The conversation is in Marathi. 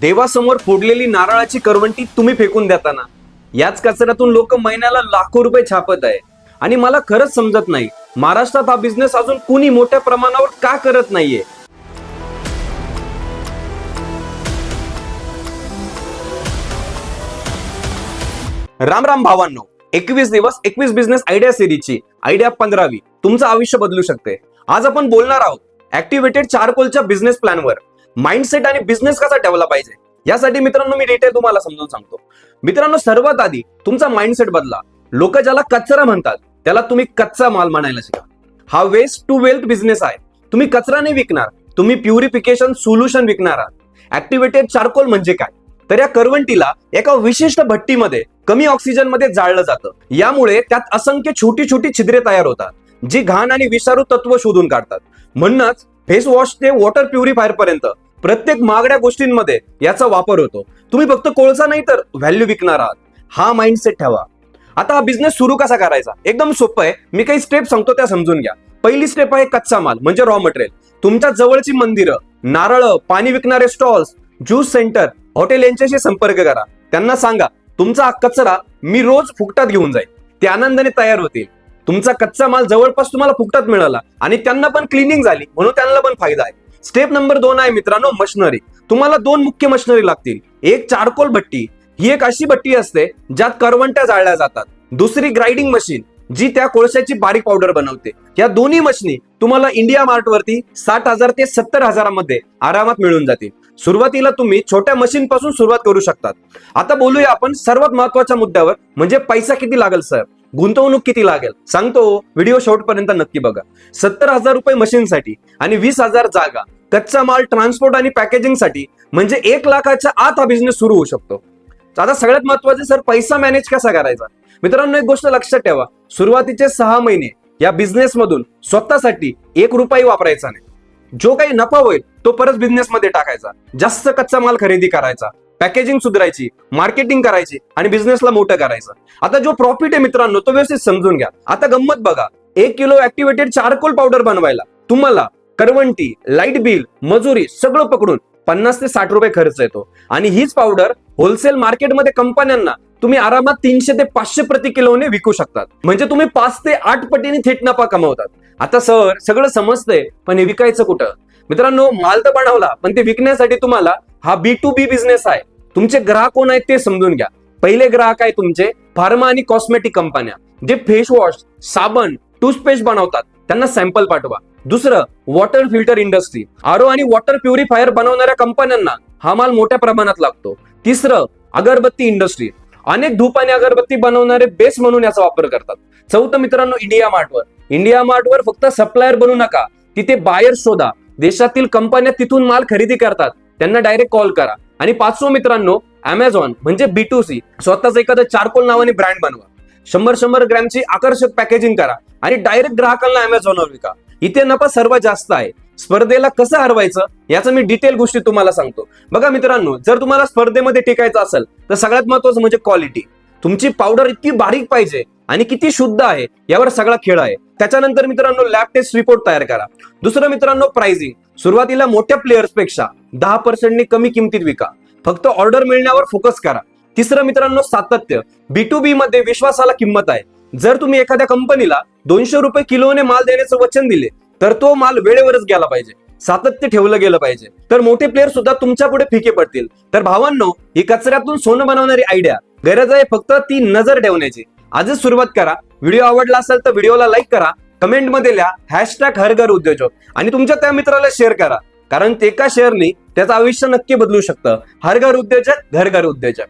देवासमोर फोडलेली नारळाची करवंटी तुम्ही फेकून देताना. याच कचऱ्यातून लोक महिन्याला लाखो रुपये छापत आहे. आणि मला खरंच समजत नाही महाराष्ट्रात हा बिझनेस अजून कुणी मोठ्या प्रमाणावर का करत नाहीये? राम राम भावांनो एकवीस दिवस एकवीस बिझनेस आयडिया सिरीजची आयडिया पंधरावी. तुमचं आयुष्य बदलू शकते. आज आपण बोलणार आहोत ऍक्टिव्हेटेड चारकोलच्या बिझनेस प्लॅनवर माइंडसेट आणि बिझनेस कसा ठेवला पाहिजे? यासाठी मित्रांनो मी डिटेल तुम्हाला समजून सांगतो. मित्रांनो सर्वात आधी तुमचा माइंडसेट बदला. लोक ज्याला कचरा म्हणतात त्याला तुम्ही कच्चा माल म्हणायला शिका. हा वेस्ट टू वेल्थ बिझनेस आहे. तुम्ही कचरा नाही विकणार तुम्ही प्युरिफिकेशन सोल्युशन विकणार आहात. ऍक्टिव्हेटेड चारकोल म्हणजे काय? तर या करवंटीला एका विशिष्ट भट्टीमध्ये कमी ऑक्सिजनमध्ये जाळलं जातं. यामुळे त्यात असंख्य छोटी छोटी छिद्रे तयार होतात जी घाण आणि विषारू तत्व शोधून काढतात. म्हणूनच फेस वॉश ते वॉटर प्युरिफायर पर्यंत प्रत्येक महागड्या गोष्टींमध्ये याचा वापर होतो. तुम्ही फक्त कोळसा नाही तर व्हॅल्यू विकणार आहात. हा माइंडसेट ठेवा. आता हा बिझनेस सुरू कसा करायचा? एकदम सोपं आहे. मी काही स्टेप सांगतो त्या समजून घ्या. पहिली स्टेप आहे कच्चा माल म्हणजे रॉ मटेरियल तुमच्या जवळची मंदिरं नारळ पाणी विकणारे स्टॉल्स ज्यूस सेंटर हॉटेल यांच्याशी संपर्क करा. त्यांना सांगा तुमचा हा कचरा मी रोज फुकटात घेऊन जाईल ते आनंदाने तयार होतील. तुमचा कच्चा माल जवळपास तुम्हाला फुकटात मिळाला आणि त्यांना पण क्लिनिंग झाली म्हणून त्यांना पण फायदा आहे. स्टेप नंबर दोन आहे मित्रांनो मशनरी. तुम्हाला दोन मुख्य मशनरी लागतील. एक चारकोल भट्टी ही एक अशी भट्टी असते ज्यात करवंट्या जाळल्या जातात. दुसरी ग्राइंडिंग मशीन जी त्या कोळशाची बारीक पावडर बनवते. या दोन्ही मशनी तुम्हाला इंडिया मार्ट वरती साठ हजार ते सत्तर हजारामध्ये आरामात मिळून जातील. सुरुवातीला तुम्ही छोट्या मशीन पासून सुरुवात करू शकतात. आता बोलूया आपण सर्वात महत्त्वाच्या मुद्द्यावर म्हणजे पैसा किती लागेल सर गुंतवणूक किती लागेल? सांगतो व्हिडिओ शेवटपर्यंत नक्की बघा. सत्तर हजार रुपये मशीनसाठी आणि वीस हजार जागा. कच्चा माल ट्रान्सपोर्ट आणि पॅकेजिंगसाठी म्हणजे एक लाखाच्या आत हा बिझनेस सुरू होऊ शकतो. आता सगळ्यात महत्त्वाचे सर पैसा मॅनेज कसा करायचा? मित्रांनो एक गोष्ट लक्षात ठेवा. सुरुवातीचे सहा महिने या बिझनेसमधून स्वतःसाठी एक रुपये वापरायचा नाही. जो काही नफा होईल तो परत बिझनेसमध्ये टाकायचा. जास्त कच्चा माल खरेदी करायचा. पॅकेजिंग सुधारायची मार्केटिंग करायची आणि बिझनेसला मोठं करायचं. आता जो प्रॉफिट आहे मित्रांनो तो व्यवस्थित समजून घ्या. आता गंमत बघा. एक किलो ऍक्टिव्हेटेड चारकोल पावडर बनवायला तुम्हाला करवंटी लाइट बिल मजुरी सगळं पकडून पन्नास ते साठ रुपये खर्च येतो. आणि हीच पावडर होलसेल मार्केटमध्ये कंपन्यांना तुम्ही आरामात तीनशे ते पाचशे प्रति किलोने विकू शकतात. म्हणजे तुम्ही पाच ते आठ पटीने थेट नफा कमवतात. आता सर सगळं समजतंय पण हे विकायचं कुठं? मित्रांनो माल तर बनवला पण ते विकण्यासाठी तुम्हाला हा बी टू बी बिझनेस आहे. तुमचे ग्राहक कोण आहेत ते समजून घ्या. पहिले ग्राहक आहे तुमचे फार्मा आणि कॉस्मेटिक कंपन्या जे फेस वॉश साबण टूथपेस्ट बनवतात त्यांना सॅम्पल पाठवा. दुसरं वॉटर फिल्टर इंडस्ट्री आरो आणि वॉटर प्युरिफायर बनवणाऱ्या कंपन्यांना हा माल मोठ्या प्रमाणात लागतो. तिसरं अगरबत्ती इंडस्ट्री अनेक धूप आणि अगरबत्ती बनवणारे बेस म्हणून याचा वापर करतात. चौथं मित्रांनो इंडिया मार्टवर इंडिया मार्टवर फक्त सप्लायर बनू नका. तिथे बायर शोधा. देशातील कंपन्या तिथून माल खरेदी करतात. त्यांना डायरेक्ट कॉल करा. आणि पाचवं मित्रांनो अमेझॉन म्हणजे बी टू सी स्वतःच एखादं चारकोल नावाने ब्रँड बनवा. शंभर शंभर ग्रॅमची आकर्षक पॅकेजिंग करा. आणि डायरेक्ट ग्राहकांना अमेझॉनवर विका. इथे नफा सर्वात जास्त आहे. स्पर्धेला कसं हरवायचं याचं मी डिटेल गोष्टी तुम्हाला सांगतो. बघा मित्रांनो जर तुम्हाला स्पर्धेमध्ये टिकायचं असेल तर सगळ्यात महत्वाचं म्हणजे क्वालिटी तुमची पावडर इतकी बारीक पाहिजे आणि किती शुद्ध आहे यावर सगळा खेळ आहे. त्याच्यानंतर मित्रांनो लॅब टेस्ट रिपोर्ट तयार करा. दुसरं मित्रांनो प्राइसिंग सुरुवातीला मोठ्या प्लेयर्सपेक्षा दहा पर्सेंटने कमी किमतीत विका. फक्त ऑर्डर मिळण्यावर फोकस करा. तिसरं मित्रांनो सातत्य. बी टू बी मध्ये विश्वासाला किंमत आहे. जर तुम्ही एखाद्या कंपनीला दोनशे रुपये किलोने माल देण्याचं वचन दिले तर तो माल वेळेवरच गेला पाहिजे. सातत्य ठेवलं गेलं पाहिजे. तर मोठे प्लेअर सुद्धा तुमच्यापुढे फिके पडतील. तर भावांनो ही कचऱ्यातून सोनं बनवणारी आयडिया गरज आहे फक्त ती नजर ठेवण्याची. आजच सुरुवात करा. व्हिडिओ आवडला असेल तर व्हिडिओला लाईक करा. कमेंटमध्ये लिहा हॅशटॅग हरघर उद्योजक. आणि तुमच्या त्या मित्राला शेअर करा. कारण ते एका शेअरनी त्याचं आयुष्य नक्की बदलू शकतं. हर घर उद्योजक घर घर उद्योजक.